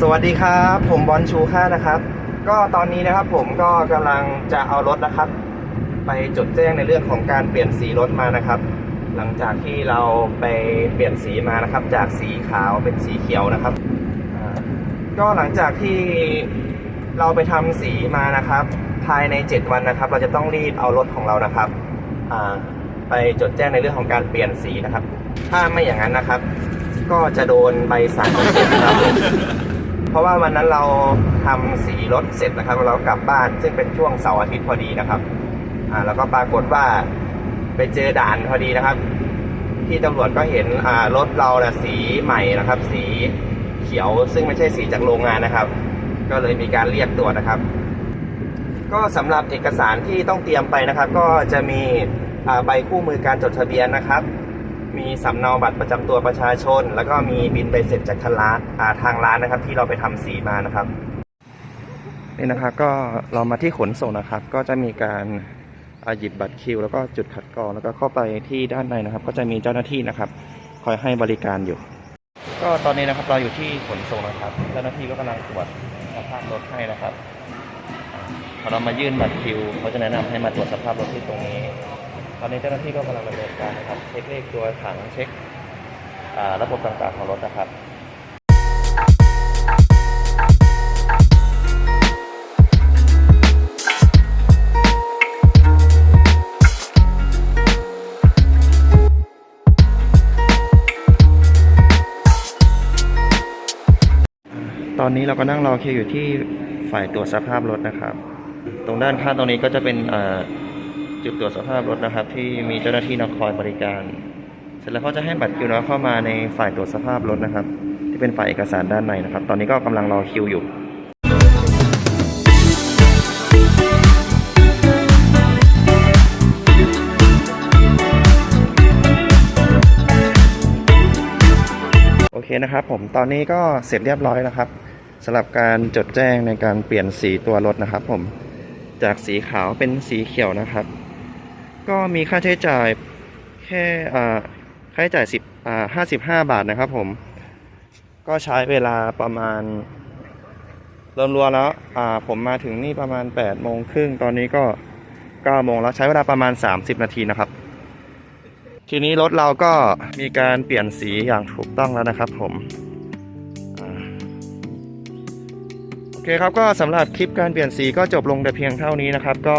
สวัสดีครับ ผมบอลชูค่านะครับ ก็ตอนนี้นะครับผมก็กำลังจะเอารถนะครับ ไปจดแจ้งในเรื่องของการเปลี่ยนสีรถมานะครับ หลังจากที่เราไปเปลี่ยนสีมานะครับ จากสีขาวเป็นสีเขียวนะครับก็หลังจากที่เราไปทำสีมานะครับ ภายใน 7 วันนะครับ เราจะต้องรีบเอารถของเรานะครับไปจดแจ้งในเรื่องของการเปลี่ยนสีนะครับ ถ้าไม่อย่างนั้นนะครับ ก็จะโดนใบสั่งนะครับ เพราะว่าวันนั้นเราทำสีรถเสร็จนะครับ เรากลับบ้านซึ่งเป็นช่วงเสาร์อาทิตย์พอดีนะครับ อ่าแล้วก็ปรากฏว่าไปเจอด่านพอดีนะครับ ที่ตำรวจก็เห็นอ่ารถเราน่ะสีใหม่นะครับ สีเขียวซึ่งไม่ใช่สีจากโรงงานนะครับ ก็เลยมีการเรียกตรวจนะครับ ก็สำหรับเอกสารที่ต้องเตรียมไปนะครับ ก็จะมีอ่าใบคู่มือการจดทะเบียนนะครับ มีสำเนาบัตรประจำตัวประชาชน แล้วก็มีบินใบเสร็จจากทางร้านอ่าทางร้านนะครับ ที่เราไปทำสีมานะครับ นี่นะครับก็เรามาที่ขนส่งนะครับ ก็จะมีการอ่าหยิบบัตรคิว แล้วก็จุดคัดกรองแล้วก็เข้าไปที่ด้านในนะครับ ก็จะมีเจ้าหน้าที่นะครับ คอยให้บริการอยู่ ก็ตอนนี้นะครับเราอยู่ที่ขนส่งนะครับ เจ้าหน้าที่ก็กำลังตรวจสภาพรถให้นะครับอ่าพอเรามายื่นบัตรคิวเขาจะแนะนำให้มาตรวจสภาพรถที่ตรงนี้ต อนนี้เจ้าหน้าที่ก็กำลังดำเนินการนะครับ เช็คเลขตัวถังเช็คระบบต่างๆของรถนะครับตอนนี้เราก็นั่งรอคิวอยู่ที่ฝ่ายตรวจสภาพรถนะครับ ตรงด้านข้างตรงนี้ก็จะเป็นอ่า จุดตรวจสภาพรถนะครับ ที่มีเจ้าหน้าที่นคอยบริการ เสร็จแล้วเขาจะให้บัตรคิวเราเข้ามาในฝ่ายตรวจสภาพรถนะครับ ที่เป็นฝ่ายเอกสารด้านในนะครับ ตอนนี้ก็กำลังรอคิวอยู่โอเคนะครับผมตอนนี้ก็เสร็จเรียบร้อยนะครับสำหรับการจดแจ้งในการเปลี่ยนสีตัวรถนะครับผมจากสีขาวเป็นสีเขียวนะครับ ก็มีค่าใช้จ่ายแค่อ่าค่าใช้จ่ายสิบอ่าห้าสิบห้าบาทนะครับผม ก็ใช้เวลาประมาณรวมๆแล้วอ่าผมมาถึงนี่ประมาณ8ปดโมงครึ่งตอนนี้ก็9โมงแล้วใช้เวลาประมาณ30นาทีนะครับ ทีนี้รถเราก็มีการเปลี่ยนสีอย่างถูกต้องแล้วนะครับผมโอเคครับก็สำหรับคลิปการเปลี่ยนสีก็จบลงแต่เพียงเท่านี้นะครับ ก็